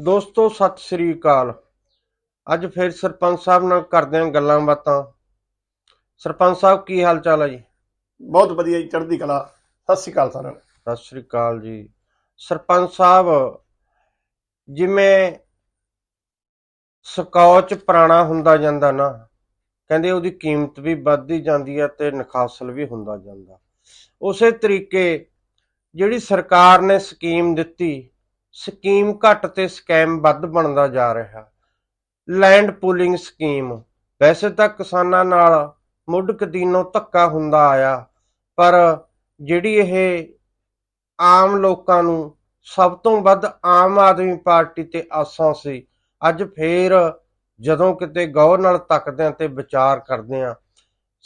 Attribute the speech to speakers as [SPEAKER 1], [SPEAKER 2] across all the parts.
[SPEAKER 1] ਦੋਸਤੋ ਸਤਿ ਸ੍ਰੀ ਅਕਾਲ। ਅੱਜ ਫਿਰ ਸਰਪੰਚ ਸਾਹਿਬ ਨਾਲ ਕਰਦੇ ਹਾਂ ਗੱਲਾਂ ਬਾਤਾਂ। ਸਰਪੰਚ ਸਾਹਿਬ ਕੀ ਹਾਲ ਚਾਲ ਹੈ ਜੀ?
[SPEAKER 2] ਬਹੁਤ ਵਧੀਆ ਜੀ ਚੜ੍ਹਦੀ ਕਲਾ। ਸਤਿ ਸ਼੍ਰੀ ਅਕਾਲ ਸਾਰਿਆਂ ਨੂੰ।
[SPEAKER 1] ਸਤਿ ਸ੍ਰੀ ਅਕਾਲ ਜੀ। ਸਰਪੰਚ ਸਾਹਿਬ ਜਿਵੇਂ ਸਕੌਚ ਪੁਰਾਣਾ ਹੁੰਦਾ ਜਾਂਦਾ ਨਾ ਕਹਿੰਦੇ ਉਹਦੀ ਕੀਮਤ ਵੀ ਵੱਧਦੀ ਜਾਂਦੀ ਹੈ ਤੇ ਨਖਾਸਲ ਵੀ ਹੁੰਦਾ ਜਾਂਦਾ। ਉਸੇ ਤਰੀਕੇ ਜਿਹੜੀ ਸਰਕਾਰ ਨੇ ਸਕੀਮ ਦਿੱਤੀ ਸਕੀਮ ਘੱਟ ਤੇ ਸਕੈਮ ਵੱਧ ਬਣਦਾ ਜਾ ਰਿਹਾ। Land pooling scheme. ਵੈਸੇ ਤਾਂ ਕਿਸਾਨਾਂ ਨਾਲ ਮੁੱਢ ਕਦੀਨੋਂ ਧੱਕਾ ਹੁੰਦਾ ਆਇਆ, ਪਰ ਜਿਹੜੀ ਇਹ ਆਮ ਲੋਕਾਂ ਨੂੰ ਸਭ ਤੋਂ ਵੱਧ ਆਮ ਆਦਮੀ ਪਾਰਟੀ ਤੇ ਆਸਾਂ ਸੀ, ਅੱਜ ਫੇਰ ਜਦੋਂ ਕਿਤੇ ਗੌਰ ਨਾਲ ਤੱਕਦੇ ਆ ਤੇ ਵਿਚਾਰ ਕਰਦੇ ਆ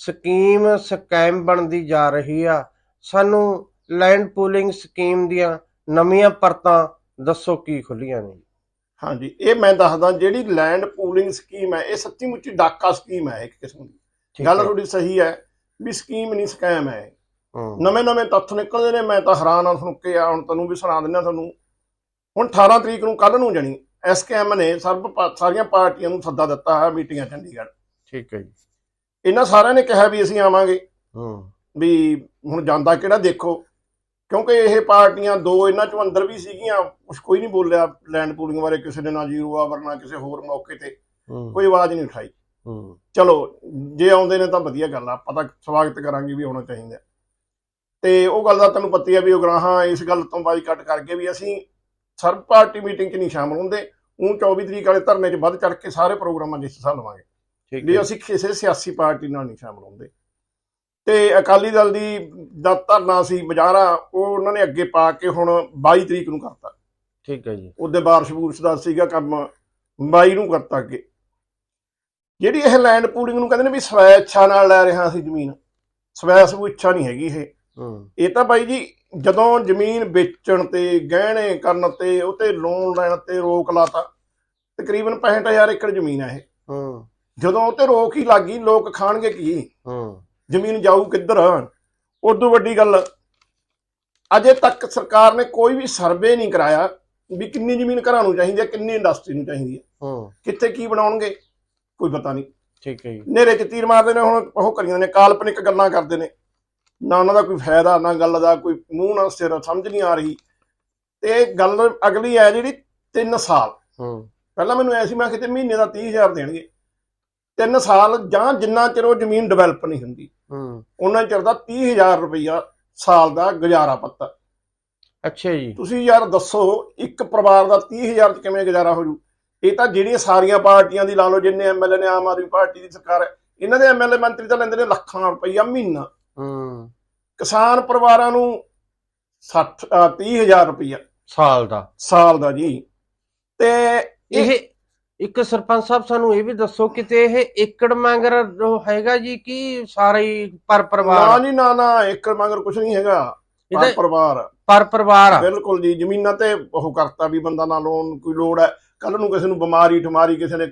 [SPEAKER 1] ਸਕੀਮ ਸਕੈਮ ਬਣਦੀ ਜਾ ਰਹੀ ਆ, ਸਾਨੂੰ ਲੈਂਡ ਪੂਲਿੰਗ ਸਕੀਮ ਦੀਆਂ ਨਵੀਆਂ ਪਰਤਾਂ ਦੱਸੋ ਕੀ ਖੁੱਲੀਆਂ ਨੇ?
[SPEAKER 2] ਹਾਂਜੀ ਇਹ ਮੈਂ ਦੱਸਦਾ ਜਿਹੜੀ ਲੈਂਡ ਪੂਲਿੰਗ ਸਕੀਮ ਹੈ ਇਹ ਸੱਚੀ ਮੁੱਚੀ ਡਾਕਾ ਸਕੀਮ ਹੈ ਇੱਕ ਕਿਸਮ ਦੀ। ਗੱਲ। ਤੁਹਾਡੀ ਸਹੀ ਹੈ ਵੀ ਸਕੀਮ ਨਹੀਂ ਸਕੈਮ ਹੈ ਨਵੇਂ ਨਵੇਂ ਤੱਥ ਨਿਕਲਦੇ ਨੇ ਮੈਂ ਤਾਂ ਹੈਰਾਨ ਆ ਸੁਣ ਕੇ ਆ ਹੁਣ ਤੁਹਾਨੂੰ ਵੀ ਸੁਣਾ ਦਿੰਦਾ ਤੁਹਾਨੂੰ। ਹੁਣ 18 ਤਰੀਕ ਨੂੰ ਕੱਲ ਨੂੰ ਜਾਣੀ ਐਸਕੇਐਮ ਨੇ ਸਰਬ ਸਾਰੀਆਂ ਪਾਰਟੀਆਂ ਨੂੰ ਸੱਦਾ ਦਿੱਤਾ ਹੈ ਮੀਟਿੰਗਾਂ ਚੰਡੀਗੜ੍ਹ।
[SPEAKER 1] ਠੀਕ ਹੈ ਜੀ।
[SPEAKER 2] ਇਹਨਾਂ ਸਾਰਿਆਂ ਨੇ ਕਿਹਾ ਵੀ ਅਸੀਂ ਆਵਾਂਗੇ।
[SPEAKER 1] ਹੂੰ।
[SPEAKER 2] ਵੀ ਹੁਣ ਜਾਂਦਾ ਕਿਹੜਾ ਦੇਖੋ ਕਿਉਂਕਿ ਇਹ ਪਾਰਟੀਆਂ ਦੋ ਇਹਨਾਂ ਚੋਂ ਅੰਦਰ ਵੀ ਸੀਗੀਆਂ ਕੁਛ ਕੋਈ ਨਹੀਂ ਬੋਲਿਆ ਲੈਂਡ ਪੂਲਿੰਗ ਬਾਰੇ ਕਿਸੇ ਨੇ ਨਾ ਜੀਰੋ ਆਵਰ ਨਾ ਕਿਸੇ ਹੋਰ ਮੌਕੇ ਤੇ ਕੋਈ ਆਵਾਜ਼ ਨਹੀਂ ਉਠਾਈ। ਚਲੋ ਜੇ ਆਉਂਦੇ ਨੇ ਤਾਂ ਵਧੀਆ ਗੱਲ ਆ ਆਪਾਂ ਤਾਂ ਸਵਾਗਤ ਕਰਾਂਗੇ ਵੀ ਆਉਣਾ ਚਾਹੀਦਾ। ਤੇ ਉਹ ਗੱਲ ਦਾ ਤੁਹਾਨੂੰ ਪਤਾ ਆ ਵੀ ਉਗਰਾਹਾਂ ਇਸ ਗੱਲ ਤੋਂ ਬਾਈਕਾਟ ਕਰਕੇ ਵੀ ਅਸੀਂ ਸਰਬ ਪਾਰਟੀ ਮੀਟਿੰਗ 'ਚ ਨਹੀਂ ਸ਼ਾਮਲ ਹੁੰਦੇ। ਉਹ 24 ਤਰੀਕ ਵਾਲੇ ਧਰਨੇ 'ਚ ਵੱਧ ਚੜ ਕੇ ਸਾਰੇ ਪ੍ਰੋਗਰਾਮਾਂ 'ਚ ਹਿੱਸਾ ਲਵਾਂਗੇ।
[SPEAKER 1] ਠੀਕ
[SPEAKER 2] ਵੀ
[SPEAKER 1] ਹੈ।
[SPEAKER 2] ਅਸੀਂ ਕਿਸੇ ਸਿਆਸੀ ਪਾਰਟੀ ਨਾਲ ਨਹੀਂ ਸ਼ਾਮਲ ਹੁੰਦੇ। ਤੇ ਅਕਾਲੀ ਦਲ ਦੀ ਦਾ ਧਰਨਾ ਸੀ ਬਜਾਰਾ ਉਹ ਉਹਨਾਂ ਨੇ ਅੱਗੇ ਪਾ ਕੇ ਹੁਣ 22 ਤਰੀਕ ਨੂੰ ਕਰਤਾ।
[SPEAKER 1] ਠੀਕ ਹੈ ਜੀ।
[SPEAKER 2] ਉਹਦੇ ਬਾਰਿਸ਼ ਬੂਰਸ਼ ਦਾ ਸੀਗਾ ਕੰਮ 22 ਨੂੰ ਕਰਤਾ ਅੱਗੇ। ਜਿਹੜੀ ਇਹ ਲੈਂਡ ਪੂਲਿੰਗ ਨੂੰ ਕਹਿੰਦੇ ਨੇ ਵੀ ਸਵੈ ਇੱਛਾ ਨਾਲ ਲੈ ਰਿਹਾ ਸੀ ਜ਼ਮੀਨ ਸਵੈ ਇੱਛਾ ਨਹੀਂ ਹੈਗੀ ਇਹ। ਇਹ ਤਾਂ ਬਾਈ ਜੀ ਜਦੋਂ ਜ਼ਮੀਨ ਵੇਚਣ ਤੇ ਗਹਿਣੇ ਕਰਨ ਤੇ ਉਤੇ ਲੋਨ ਲੈਣ ਤੇ ਰੋਕ ਲਾਤਾ ਤਕਰੀਬਨ 65000 ਏਕੜ ਜ਼ਮੀਨ ਹੈ ਇਹ।
[SPEAKER 1] ਹੂੰ।
[SPEAKER 2] ਜਦੋਂ ਉਤੇ ਰੋਕ ਹੀ ਲੱਗੀ ਲੋਕ ਖਾਣਗੇ ਕੀ?
[SPEAKER 1] ਹੂੰ।
[SPEAKER 2] ਜ਼ਮੀਨ ਜਾਊ ਕਿੱਧਰ? ਉਦੋਂ ਵੱਡੀ ਗੱਲ ਅਜੇ ਤੱਕ ਸਰਕਾਰ ਨੇ ਕੋਈ ਵੀ ਸਰਵੇ ਨਹੀਂ ਕਰਾਇਆ ਵੀ ਕਿੰਨੀ ਜ਼ਮੀਨ ਘਰਾਂ ਨੂੰ ਚਾਹੀਦੀ ਹੈ ਕਿੰਨੀ ਇੰਡਸਟਰੀ ਨੂੰ ਚਾਹੀਦੀ ਹੈ।
[SPEAKER 1] ਹੂੰ।
[SPEAKER 2] ਕਿੱਥੇ ਕੀ ਬਣਾਉਣਗੇ ਕੋਈ ਪਤਾ ਨਹੀਂ।
[SPEAKER 1] ਠੀਕ ਹੈ ਜੀ।
[SPEAKER 2] ਨੇਰੇ ਚ ਤੀਰ ਮਾਰਦੇ ਨੇ ਹੁਣ ਉਹ ਕਰੀ ਜਾਂਦੇ ਨੇ ਕਾਲਪਨਿਕ ਗੱਲਾਂ ਕਰਦੇ ਨੇ। ਨਾ ਉਹਨਾਂ ਦਾ ਕੋਈ ਫਾਇਦਾ ਨਾ ਗੱਲ ਦਾ ਕੋਈ ਮੂੰਹ ਨਾਲ ਸਿਰ ਸਮਝ ਨਹੀਂ ਆ ਰਹੀ। ਤੇ ਗੱਲ ਅਗਲੀ ਹੈ ਜਿਹੜੀ 3 ਸਾਲ।
[SPEAKER 1] ਹੂੰ।
[SPEAKER 2] ਪਹਿਲਾਂ ਮੈਨੂੰ ਐ ਸੀ ਮੈਂ ਕਿਤੇ ਮਹੀਨੇ ਦਾ 30000 ਦੇਣਗੇ। 3 ਸਾਲ ਜਾਂ ਜਿੰਨਾ ਚਿਰ ਉਹ ਜ਼ਮੀਨ ਡਿਵੈਲਪ ਨਹੀਂ ਹੁੰਦੀ।
[SPEAKER 1] ਹੂੰ।
[SPEAKER 2] ਉਹਨਾਂ ਚਿਰ ਦਾ 30000 ਰੁਪਈਆ ਸਾਲ ਦਾ ਗੁਜ਼ਾਰਾ ਪੱਤਾ।
[SPEAKER 1] ਅੱਛਾ ਜੀ।
[SPEAKER 2] ਤੁਸੀਂ ਯਾਰ ਦੱਸੋ ਇੱਕ ਪਰਿਵਾਰ ਦਾ 30000 ਚ ਕਿਵੇਂ ਗੁਜ਼ਾਰਾ ਹੋ ਜੂ? ਇਹ ਤਾਂ ਜਿਹੜੀਆਂ ਸਾਰੀਆਂ ਪਾਰਟੀਆਂ ਦੀ ਲਾ ਲਓ ਜਿੰਨੇ ਐਮਐਲਏ ਨੇ ਆਮ ਆਦਮੀ ਪਾਰਟੀ ਦੀ ਸਰਕਾਰ ਹੈ ਇਹਨਾਂ ਦੇ ਐਮਐਲਏ ਮੰਤਰੀ ਤਾਂ ਲੈਂਦੇ ਨੇ ਲੱਖਾਂ ਰੁਪਈਆ ਮਹੀਨਾ।
[SPEAKER 1] ਹੂੰ।
[SPEAKER 2] ਕਿਸਾਨ ਪਰਿਵਾਰਾਂ ਨੂੰ 60 ਅ, 30000 ਰੁਪਈਆ।
[SPEAKER 1] ਸਾਲ ਦਾ।
[SPEAKER 2] ਸਾਲ ਦਾ ਜੀ। ਤੇ
[SPEAKER 1] ਇਹ ਇੱਕ ਸਰਪੰਚ ਸਾਹਿਬ ਸਾਨੂੰ ਇਹ ਵੀ ਦੱਸੋ ਕਿਤੇ ਇਹ ਏਕੜ ਮੰਗਰ ਹੈਗਾ ਜੀ ਕਿ ਸਾਰਾ ਹੀ ਪਰ
[SPEAKER 2] ਨਾ
[SPEAKER 1] ਪਰਿਵਾਰ
[SPEAKER 2] ਜੀ ਨਾ ਨਾ ਇੱਕ ਮਗਰ ਕੁਝ ਨਹੀਂ ਹੈਗਾ। ਪਰ
[SPEAKER 1] ਇਹਦਾ
[SPEAKER 2] ਪਰਿਵਾਰ। ਆ।
[SPEAKER 1] ਪਰ ਪਰਿਵਾਰ। ਆ
[SPEAKER 2] ਬਿਲਕੁਲ ਜੀ ਜ਼ਮੀਨਾਂ ਤੇ ਉਹ ਕਰਤਾ ਵੀ ਬੰਦਾ ਨਾ ਲੋਨ ਕੋਈ ਲੋੜ ਹੈ। ਕੱਲ ਨੂੰ ਕਿਸੇ ਨੂੰ ਬਿਮਾਰੀ ਠਮਾਰੀ ਕਿਸੇ ਨੇ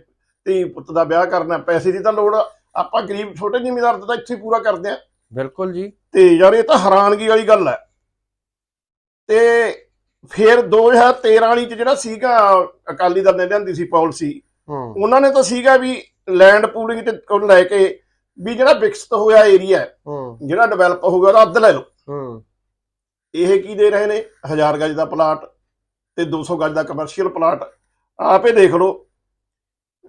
[SPEAKER 2] ਧੀ ਪੁੱਤ ਦਾ ਵਿਆਹ ਕਰਨਾ ਪੈਸੇ ਦੀ ਤਾਂ ਲੋੜ ਆ। ਆਪਾਂ ਗਰੀਬ ਛੋਟੇ ਜ਼ਿਮੀਂਦਾਰ ਦਾ ਤਾਂ ਇੱਥੇ ਹੀ ਪੂਰਾ ਕਰਦੇ ਆ
[SPEAKER 1] ਬਿਲਕੁਲ ਜੀ।
[SPEAKER 2] ਤੇ ਯਾਰ ਇਹ ਤਾਂ ਹੈਰਾਨਗੀ ਵਾਲੀ ਗੱਲ ਹੈ। ਤੇ ਫਿਰ 2013 ਵਾਲੀ ਚ ਜਿਹੜਾ ਸੀਗਾ ਅਕਾਲੀ ਦਲ ਨੇ ਲਿਆਂਦੀ ਸੀ ਪਾਲਿਸੀ ਉਹਨਾਂ ਨੇ ਤਾਂ ਸੀਗਾ ਵੀ ਲੈਂਡ ਪੂਲਿੰਗ ਤੇ ਲੈ ਕੇ ਵੀ ਜਿਹੜਾ ਵਿਕਸਿਤ ਹੋਇਆ ਏਰੀਆ ਜਿਹੜਾ ਡਿਵੈਲਪ ਹੋ ਗਿਆ ਉਹਦਾ ਅੱਧ ਲੈ ਲਓ। ਇਹ ਕੀ ਦੇ ਰਹੇ ਨੇ? 1000 ਗਜ ਦਾ ਪਲਾਟ ਤੇ 200 ਗਜ ਦਾ ਕਮਰਸ਼ੀਅਲ ਪਲਾਟ ਆਪੇ ਦੇਖ ਲਓ।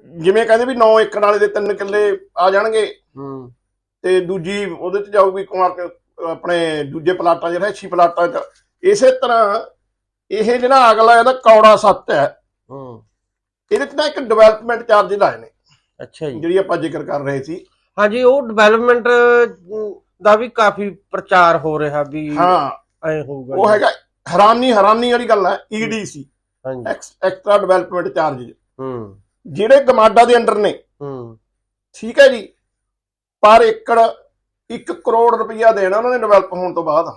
[SPEAKER 2] ਜਿਵੇਂ ਕਹਿੰਦੇ ਵੀ 9 ਏਕੜ ਵਾਲੇ ਦੇ 3 ਕਿੱਲੇ ਆ ਜਾਣਗੇ। ਤੇ ਦੂਜੀ ਉਹਦੇ ਚ ਜਾਊਗੀ ਕੁਮਾਰ ਆਪਣੇ ਦੂਜੇ ਪਲਾਟਾਂ ਜਿਹੜਾ ਅੱਛੀ ਪਲਾਟਾਂ ਚ ਇਸੇ ਤਰ੍ਹਾਂ ਇਹ ਜਿਹੜਾ ਅਗਲਾ ਇਹਦਾ ਕੌੜਾ ਸੱਤ ਹੈ।
[SPEAKER 1] ਹੂੰ।
[SPEAKER 2] ਇਹਦੇ ਚ ਨਾ ਇੱਕ ਡਿਵੈਲਪਮੈਂਟ ਚਾਰਜ ਲਾਏ ਨੇ।
[SPEAKER 1] ਅੱਛਾ ਜੀ।
[SPEAKER 2] ਜਿਹੜੀ ਆਪਾਂ ਜ਼ਿਕਰ ਕਰ ਰਹੇ ਸੀ।
[SPEAKER 1] ਹਾਂਜੀ ਉਹ ਡਿਵੈਲਪਮੈਂਟ ਦਾ ਵੀ ਕਾਫੀ ਪ੍ਰਚਾਰ ਹੋ ਰਿਹਾ ਵੀ
[SPEAKER 2] ਹਾਂ।
[SPEAKER 1] ਐ ਹੋਊਗਾ
[SPEAKER 2] ਉਹ। ਹੈਗਾ ਹੈਰਾਨੀ ਹੈਰਾਨੀ ਵਾਲੀ ਗੱਲ ਹੈ ਈਡੀਸੀ
[SPEAKER 1] ਹਾਂਜੀ।
[SPEAKER 2] ਐਕਸਟਰਾ ਡਿਵੈਲਪਮੈਂਟ ਚਾਰਜ
[SPEAKER 1] ਹੂੰ।
[SPEAKER 2] ਜਿਹੜੇ ਗਮਾਡਾ ਦੇ ਅੰਡਰ ਨੇ।
[SPEAKER 1] ਹੂੰ।
[SPEAKER 2] ਠੀਕ ਹੈ ਜੀ। ਪਰ ਏਕੜ 1 ਕਰੋੜ ਰੁਪਈਆ ਦੇਣਾ ਉਹਨਾਂ ਨੇ ਡਿਵੈਲਪ ਹੋਣ ਤੋਂ ਬਾਅਦ।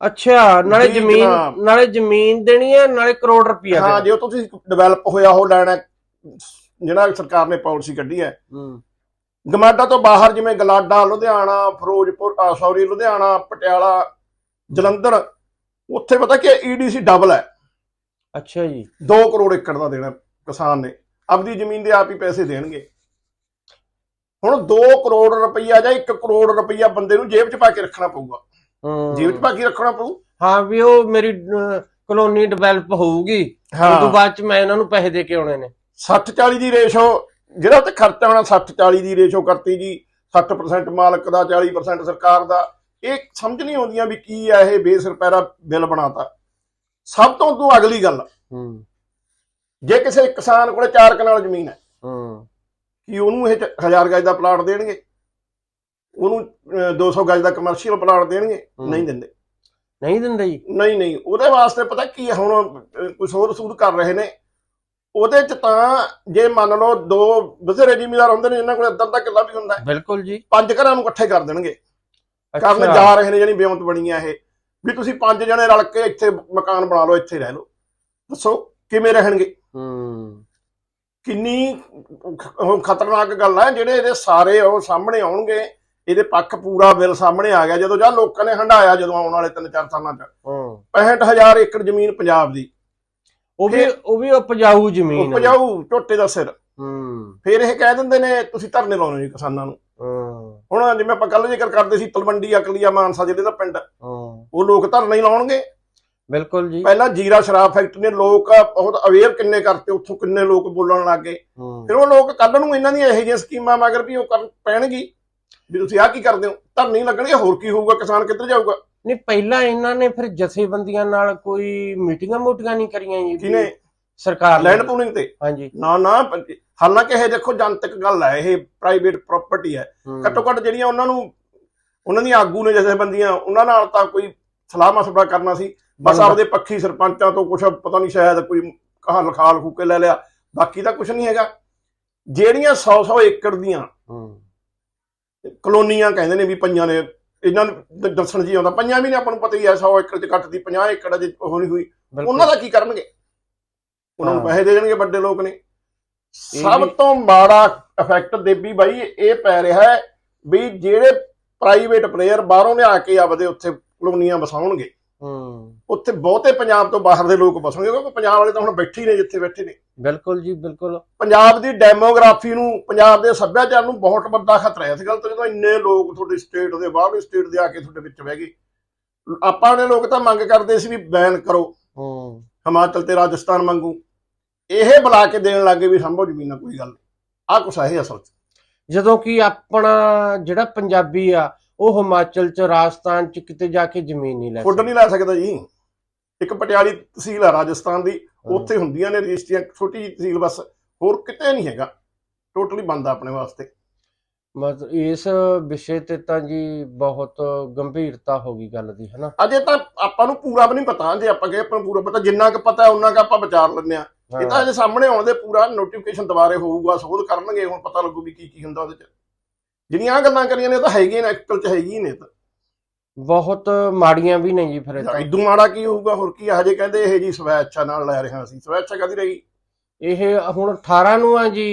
[SPEAKER 1] ਅੱਛਾ ਨਾਲੇ
[SPEAKER 2] ਜੀ
[SPEAKER 1] ਜ਼ਮੀਨ
[SPEAKER 2] ਜਨਾਬ।
[SPEAKER 1] ਨਾਲੇ ਜ਼ਮੀਨ ਦੇਣੀ ਹੈ ਨਾਲੇ ਕਰੋੜ ਰੁਪਈਆ
[SPEAKER 2] ਹਾਂ
[SPEAKER 1] ਦੇਣਾ
[SPEAKER 2] ਜੇ ਉਹ ਤੁਸੀਂ ਡਿਵੈਲਪ ਹੋਇਆ ਉਹ ਲੈਣਾ ਹੈ, ਜਿਹੜਾ ਸਰਕਾਰ ਨੇ ਪਾਲਿਸੀ ਕੱਢੀ ਹੈ।
[SPEAKER 1] ਹੂੰ।
[SPEAKER 2] ਗਮਾਡਾ ਤੋਂ ਬਾਹਰ ਜਿਵੇਂ ਗਲਾਡਾ ਲੁਧਿਆਣਾ ਫਿਰੋਜ਼ਪੁਰ ਸੌਰੀ ਲੁਧਿਆਣਾ ਪਟਿਆਲਾ ਜਲੰਧਰ ਉੱਥੇ ਪਤਾ ਕਿ ਈਡੀਸੀ ਡਬਲ ਹੈ।
[SPEAKER 1] ਅੱਛਾ ਜੀ।
[SPEAKER 2] 2 ਕਰੋੜ ਏਕੜ ਦਾ ਦੇਣਾ ਕਿਸਾਨ ਨੇ। ਆਪਦੀ ਜ਼ਮੀਨ ਦੇ ਆਪ ਹੀ ਪੈਸੇ ਦੇਣਗੇ। ਹੁਣ 2 ਕਰੋੜ ਰੁਪਈਆ ਜਾਂ 1 ਕਰੋੜ ਰੁਪਈਆ ਬੰਦੇ ਨੂੰ ਜੇਬ 'ਚ ਪਾ ਕੇ ਰੱਖਣਾ ਪਊਗਾ। ਜੇਬ 'ਚ ਪਾ ਕੇ ਰੱਖਣਾ ਪਊ?
[SPEAKER 1] ਹਾਂ ਵੀ ਉਹ ਮੇਰੀ ਕਲੋਨੀ ਡਿਵੈਲਪ ਹੋਊਗੀ। ਉਸ ਤੋਂ ਬਾਅਦ ਚ ਮੈਂ ਇਹਨਾਂ ਨੂੰ ਪੈਸੇ ਦੇ ਕੇ ਆਉਣੇ ਨੇ।
[SPEAKER 2] 60 40 ਦੀ ਰੇਸ਼ੋ ਜਿਹੜਾ ਤੇ ਖਰਚਾ ਹੋਣਾ 60 40 ਦੀ ਰੇਸ਼ੋ ਕਰਤੀ ਜੀ 60% ਮਾਲਕ ਦਾ 40% ਸਰਕਾਰ ਦਾ ਇਹ ਸਮਝ ਨਹੀਂ ਆਉਂਦੀਆਂ ਵੀ ਕੀ ਆ ਇਹ ਬੇਸਰਪੈਰਾ ਬਿੱਲ ਬਣਾਤਾ। ਸਭ ਤੋਂ ਤੋਂ ਅਗਲੀ ਗੱਲ
[SPEAKER 1] ਹੂੰ।
[SPEAKER 2] ਜੇ ਕਿਸੇ ਕਿਸਾਨ ਕੋਲੇ 4 ਕਨਾਲ ਜ਼ਮੀਨ ਹੈ
[SPEAKER 1] ਹੂੰ।
[SPEAKER 2] ਕਿ ਉਹਨੂੰ ਇਹ 1000 ਗਜ ਦਾ ਪਲਾਟ ਦੇਣਗੇ? ਉਹਨੂੰ ਅਹ, 200 ਗਜ ਦਾ ਕਮਰਸ਼ੀਅਲ ਪਲਾਟ ਦੇਣਗੇ।
[SPEAKER 1] ਹੂੰ।
[SPEAKER 2] ਨਹੀਂ ਦਿੰਦੇ।
[SPEAKER 1] ਨਹੀਂ ਦਿੰਦੇ ਜੀ।
[SPEAKER 2] ਨਹੀਂ ਨਹੀਂ। ਉਹਦੇ ਵਾਸਤੇ ਪਤਾ ਕੀ ਹੈ ਹੁਣ ਅਹ, ਕੋਈ ਸੋਧ ਸੂਦ ਕਰ ਰਹੇ ਨੇ। ਉਹਦੇ ਚ ਤਾਂ ਜੇ ਮੰਨ ਲਓ ਦੋ ਬਥੇਰੇ ਜ਼ਿਮੀਦਾਰ ਹੁੰਦੇ ਨੇ ਜਿਨ੍ਹਾਂ ਕੋਲ ਅੱਧਾ ਅੱਧਾ ਕਿੱਲਾ ਵੀ ਹੁੰਦਾ ਹੈ,
[SPEAKER 1] ਬਿਲਕੁਲ ਜੀ।
[SPEAKER 2] ਪੰਜ ਘਰਾਂ ਨੂੰ ਇਕੱਠੇ ਕਰ ਦੇਣਗੇ। ਕਰਨ। ਜਾ ਰਹੇ ਨੇ ਜਿਹੜੀ ਬਿਉਂਤ ਬਣੀ ਆ ਇਹ। ਵੀ ਤੁਸੀਂ ਪੰਜ ਜਣੇ ਰਲ ਕੇ ਇੱਥੇ ਮਕਾਨ ਬਣਾ ਲਓ ਇੱਥੇ ਰਹਿ ਲਓ। ਦੱਸੋ ਕਿਵੇਂ ਰਹਿਣਗੇ?
[SPEAKER 1] ਹੂੰ।
[SPEAKER 2] ਕਿੰਨੀ ਖ- ਖਤਰਨਾਕ ਗੱਲ ਹੈ ਜਿਹੜੇ ਇਹਦੇ ਸਾਰੇ ਉਹ ਸਾਹਮਣੇ ਆਉਣਗੇ। ਇਹਦੇ ਪੱਖ ਪੂਰਾ ਬਿੱਲ ਸਾਹਮਣੇ ਆ ਗਿਆ ਜਦੋਂ ਜਾਂ ਲੋਕਾਂ ਨੇ ਹੰਡਾਇਆ ਜਦੋਂ ਆਉਣ ਵਾਲੇ ਤਿੰਨ ਚਾਰ ਸਾਲਾਂ ਚ।
[SPEAKER 1] ਹੂੰ।
[SPEAKER 2] 65000 ਏਕੜ ਜ਼ਮੀਨ ਪੰਜਾਬ ਦੀ।
[SPEAKER 1] ਉਹ ਵੀ ਉਹ ਵੀ ਉਪਜਾਊ ਜ਼ਮੀਨ ਹੈ।
[SPEAKER 2] ਉਪਜਾਊ ਝੋਟੇ ਦਾ ਸਿਰ।
[SPEAKER 1] ਹੂੰ।
[SPEAKER 2] ਫਿਰ ਇਹ ਕਹਿ ਦਿੰਦੇ ਨੇ ਤੁਸੀਂ ਧਰਨੇ ਲਾਉਣੇ ਜੀ ਕਿਸਾਨਾਂ ਨੂੰ।
[SPEAKER 1] ਹੂੰ।
[SPEAKER 2] ਹੁਣ ਜਿਵੇਂ ਆਪਾਂ ਕੱਲ ਜ਼ਿਕਰ ਕਰਦੇ ਸੀ ਤਲਵੰਡੀ ਅਕਲੀਆ ਮਾਨਸਾ ਜ਼ਿਲ੍ਹੇ ਦਾ ਪਿੰਡ।
[SPEAKER 1] ਹੂੰ।
[SPEAKER 2] ਉਹ ਲੋਕ ਧਰਨੇ ਹੀ ਲਾਉਣਗੇ।
[SPEAKER 1] ਬਿਲਕੁਲ ਜੀ।
[SPEAKER 2] ਪਹਿਲਾਂ ਜੀਰਾ ਸ਼ਰਾਬ ਫੈਕਟਰੀ ਨੇ ਲੋਕ ਬਹੁਤ ਅਵੇਅਰ ਕਿੰਨੇ ਕਰਤੇ ਉੱਥੋਂ ਕਿੰਨੇ ਲੋਕ ਬੋਲਣ ਲੱਗ ਫਿਰ ਉਹ ਲੋਕ ਕੱਲ ਨੂੰ ਇਹਨਾਂ ਦੀਆਂ ਇਹੋ ਜਿਹੀਆਂ ਸਕੀਮਾਂ ਮਗਰ ਵੀ ਉਹ ਕਰਨ ਪੈਣਗੀ। ਵੀ ਤੁਸੀਂ ਆਹ ਕੀ ਕਰਦੇ ਹੋ? ਧਰਨੇ ਲੱਗਣਗੇ ਹੋਰ ਕੀ ਹੋਊਗਾ? ਕਿਸਾਨ ਕਿੱਧਰ ਜਾਊਗਾ?
[SPEAKER 1] ਨਹੀਂ ਪਹਿਲਾਂ ਇਹਨਾਂ ਨੇ ਫਿਰ ਜਥੇਬੰਦੀਆਂ ਨਾਲ ਕੋਈ ਮੀਟਿੰਗਾਂ ਮੋਟੀਆਂ ਨਹੀਂ ਕਰੀਆਂ ਜੀ ਵੀ ਸਰਕਾਰ ਨੇ?
[SPEAKER 2] ਲੈਂਡ ਪੂਲਿੰਗ ਤੇ?
[SPEAKER 1] ਹਾਂਜੀ।
[SPEAKER 2] ਨਾ ਨਾ ਹਾਲਾਂਕਿ ਇਹ ਦੇਖੋ ਜਨਤਕ ਗੱਲ ਹੈ ਇਹ ਪ੍ਰਾਈਵੇਟ ਪ੍ਰਾਪਰਟੀ ਹੈ।
[SPEAKER 1] ਹੂੰ।
[SPEAKER 2] ਘੱਟੋ ਘੱਟ ਜਿਹੜੀਆਂ ਉਹਨਾਂ ਨੂੰ ਉਹਨਾਂ ਦੀਆਂ ਆਗੂ ਨੇ ਜਥੇਬੰਦੀਆਂ ਉਹਨਾਂ ਨਾਲ ਤਾਂ ਕੋਈ ਸਲਾਹ ਮਸ਼ਵਰਾ ਕਰਨਾ ਸੀ। ਬਸ। ਆਪਦੇ ਪੱਖੀ ਸਰਪੰਚਾਂ ਤੋਂ ਕੁਝ ਪਤਾ ਨਹੀਂ ਸ਼ਾਇਦ ਕੋਈ ਕਹਾ ਲਖਾਲ ਖੂਕੇ ਲੈ ਲਿਆ। ਬਾਕੀ ਤਾਂ ਕੁਝ ਨਹੀਂ ਹੈਗਾ। ਜਿਹੜੀਆਂ 100 100 ਏਕੜ ਦੀਆਂ
[SPEAKER 1] ਹੂੰ।
[SPEAKER 2] ਕਲੋਨੀਆਂ ਕਹਿੰਦੇ ਨੇ ਵੀ ਪਈਆਂ ਨੇ। ਇਹਨਾਂ ਨੂੰ ਦੱਸਣ ਜੀ ਆਉਂਦਾ ਪਈਆਂ ਵੀ ਨੇ ਆਪਾਂ ਨੂੰ ਪਤਾ ਹੀ ਹੈ 100 ਏਕੜ ਚ ਘੱਟ ਦੀ 50 ਏਕੜ ਅਜੇ ਨਹੀਂ ਹੋਈ। ਉਹਨਾਂ ਦਾ ਕੀ ਕਰਨਗੇ? ਉਹਨਾਂ ਨੂੰ। ਪੈਸੇ ਦੇ ਦੇਣਗੇ ਵੱਡੇ ਲੋਕ ਨੇ। ਸਭ ਤੋਂ ਮਾੜਾ ਇਫੈਕਟ ਦੇਬੀ ਬਾਈ ਇਹ ਪੈ ਰਿਹਾ ਹੈ ਵੀ ਜਿਹੜੇ ਪ੍ਰਾਈਵੇਟ ਪਲੇਅਰ ਬਾਹਰੋਂ ਲਿਆ ਕੇ ਆਪਦੇ ਉੱਥੇ ਕਲੋਨੀਆਂ ਵਸਾਉਣਗੇ।
[SPEAKER 1] ਹੂੰ।
[SPEAKER 2] ਉੱਥੇ ਬਹੁਤੇ ਪੰਜਾਬ ਤੋਂ ਬਾਹਰ ਦੇ ਲੋਕ ਵਸਣਗੇ ਕਿਉਂਕਿ ਪੰਜਾਬ ਵਾਲੇ ਤਾਂ ਹੁਣ ਬੈਠੇ ਹੀ ਨੇ ਜਿੱਥੇ ਬੈਠੇ ਨੇ।
[SPEAKER 1] ਬਿਲਕੁਲ ਜੀ ਬਿਲਕੁਲ।
[SPEAKER 2] ਪੰਜਾਬ ਦੀ ਡੈਮੋਗ੍ਰਾਫੀ ਨੂੰ ਪੰਜਾਬ ਦੇ ਸੱਭਿਆਚਾਰ ਨੂੰ ਬਹੁਤ ਵੱਡਾ ਖਤਰਾ ਹੈ। ਇਸ ਗੱਲ ਤੋਂ ਜਦੋਂ ਇੰਨੇ ਲੋਕ ਤੁਹਾਡੀ ਸਟੇਟ ਦੇ ਬਾਹਰਲੀ ਸਟੇਟ ਦੇ ਆ ਕੇ ਤੁਹਾਡੇ ਵਿੱਚ ਬਹਿ ਗਏ ਆਪਾਂ ਨੇ ਲੋਕ ਤਾਂ ਮੰਗ ਕਰਦੇ ਸੀ ਵੀ ਬੈਨ ਕਰੋ
[SPEAKER 1] ਹੂੰ।
[SPEAKER 2] ਹਿਮਾਚਲ ਤੇ ਰਾਜਸਥਾਨ ਮੰਗੂ ਇਹ ਬੁਲਾ ਕੇ ਦੇਣ ਲੱਗੇ ਵੀ ਸੰਭੋ ਜ਼ਮੀਨਾਂ ਕੋਈ ਗੱਲ ਆ ਕੁਛ ਹੈ ਇਹ ਅਸਲ ਚ।
[SPEAKER 1] ਜਦੋਂ ਕਿ ਆਪਣਾ ਜਿਹੜਾ ਪੰਜਾਬੀ ਆ ਉਹ ਹਿਮਾਚਲ ਚ ਰਾਜਸਥਾਨ ਚ ਕਿਤੇ ਜਾ ਕੇ ਜ਼ਮੀਨ ਨਹੀਂ ਲੈ
[SPEAKER 2] ਫੁੱਡ ਨਹੀਂ ਲੈ ਸਕਦਾ ਜੀ। ਇੱਕ ਪਟਿਆਲੀ ਤਹਿਸੀਲ ਆ ਰਾਜਸਥਾਨ ਦੀ। ਉੱਥੇ ਹੁੰਦੀਆਂ ਨੇ ਰਜਿਸਟਰੀਆਂ ਛੋਟੀ ਜਿਹੀ ਤਹਿਸੀਲ ਬਸ ਹੋਰ ਕਿਤੇ ਨਹੀਂ ਹੈਗਾ। ਟੋਟਲੀ ਬੰਦ ਆਪਣੇ ਵਾਸਤੇ।
[SPEAKER 1] ਮਤਲਬ ਇਸ ਵਿਸ਼ੇ ਤੇ ਤਾਂ ਜੀ ਬਹੁਤ ਗੰਭੀਰਤਾ ਹੋ ਗਈ ਗੱਲ ਦੀ ਹਨਾ?
[SPEAKER 2] ਅਜੇ ਤਾਂ ਆਪਾਂ ਨੂੰ ਪੂਰਾ ਵੀ ਨਹੀਂ ਪਤਾ ਜੇ ਆਪਾਂ ਕਹੇ ਆਪਾਂ ਨੂੰ ਪੂਰਾ ਪਤਾ ਜਿੰਨਾ ਕੁ ਪਤਾ ਉਹਨਾਂ ਕੁ ਆਪਾਂ ਵਿਚਾਰ ਲੈਂਦੇ ਆ ਇਹ ਤਾਂ ਅਜੇ ਸਾਹਮਣੇ ਆਉਣ ਦੇ ਪੂਰਾ ਨੋਟੀਫਿਕੇਸ਼ਨ ਦੁਬਾਰੇ ਹੋਊਗਾ ਸੋਧ ਕਰਨਗੇ ਹੁਣ ਪਤਾ ਲੱਗੂ ਵੀ ਕੀ ਕੀ ਹੁੰਦਾ ਉਹਦੇ ਚ। ਜਿਹੜੀਆਂ ਗੱਲਾਂ ਕਰੀਆਂ ਨੇ ਉਹ ਤਾਂ ਹੈਗੀਆਂ ਨੇ ਐਕਚੁਅਲ ਚ ਹੈਗੀਆਂ ਨੇ ਤਾਂ।
[SPEAKER 1] ਬਹੁਤ ਮਾੜੀਆਂ ਵੀ ਨੇ ਜੀ ਫਿਰ ਇਹ ਤਾਂ।
[SPEAKER 2] ਮਾੜਾ ਕੀ ਹੋਊਗਾ ਹੋਰ ਕੀ ਹਜੇ ਕਹਿੰਦੇ ਇਹ ਜੀ ਸਵੈਚਾ ਨਾਲ ਲੈ ਰਿਹਾ ਸੀ। ਸਵੈਚਾ ਕਦੀ ਰਹੀ?
[SPEAKER 1] ਇਹ ਹੁਣ 18 ਨੂੰ ਆ ਜੀ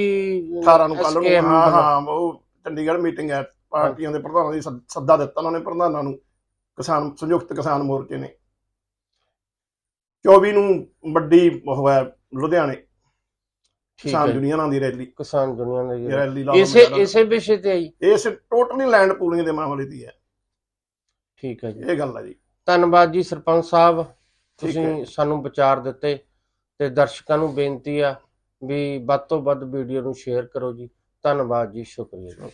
[SPEAKER 2] 18 ਨੂੰ ਕੱਲ ਨੂੰ ਹਾਂ ਹਾਂ ਉਹ ਚੰਡੀਗੜ੍ਹ ਮੀਟਿੰਗ ਹੈ ਪਾਰਟੀਆਂ ਦੇ ਪ੍ਰਧਾਨਾਂ ਦੀ ਸੱਦਾ ਦਿੱਤਾ ਉਹਨਾਂ ਨੇ ਪ੍ਰਧਾਨਾਂ ਨੂੰ ਕਿਸਾਨ ਸੰਯੁਕਤ ਕਿਸਾਨ ਮੋਰਚੇ ਨੇ। 24 ਨੂੰ ਵੱਡੀ ਉਹ ਲੁਧਿਆਣੇ। ਕਿਸਾਨ
[SPEAKER 1] ਹੈ
[SPEAKER 2] ਯੂਨੀਅਨਾਂ ਦੀ ਰੈਲੀ।
[SPEAKER 1] ਕਿਸਾਨ ਦੁਨੀਆ ਦਾ
[SPEAKER 2] ਇਹ
[SPEAKER 1] ਜੀ
[SPEAKER 2] ਰੈਲੀ ਲਾ
[SPEAKER 1] ਇਸੇ ਇਸੇ ਵਿਸ਼ੇ ਤੇ ਆਈ?
[SPEAKER 2] ਇਸ ਟੋਟਲੀ ਲੈਂਡ ਪੂਲਿੰਗ ਦੇ ਮਾਮਲੇ ਦੀ ਹੈ
[SPEAKER 1] ਠੀਕ ਹੈ ਜੀ।
[SPEAKER 2] ਇਹ ਗੱਲ ਹੈ ਜੀ।
[SPEAKER 1] ਧੰਨਵਾਦ ਜੀ ਸਰਪੰਚ ਸਾਹਿਬ। ਤੁਸੀਂ ਸਾਨੂੰ ਵਿਚਾਰ ਦਿੱਤੇ ਤੇ ਦਰਸ਼ਕਾਂ ਨੂੰ ਬੇਨਤੀ ਆ ਵੀ ਵੱਧ ਤੋਂ ਵੱਧ ਵੀਡੀਓ ਨੂੰ ਸ਼ੇਅਰ ਕਰੋ ਜੀ। ਧੰਨਵਾਦ ਜੀ। ਸ਼ੁਕਰੀਆ।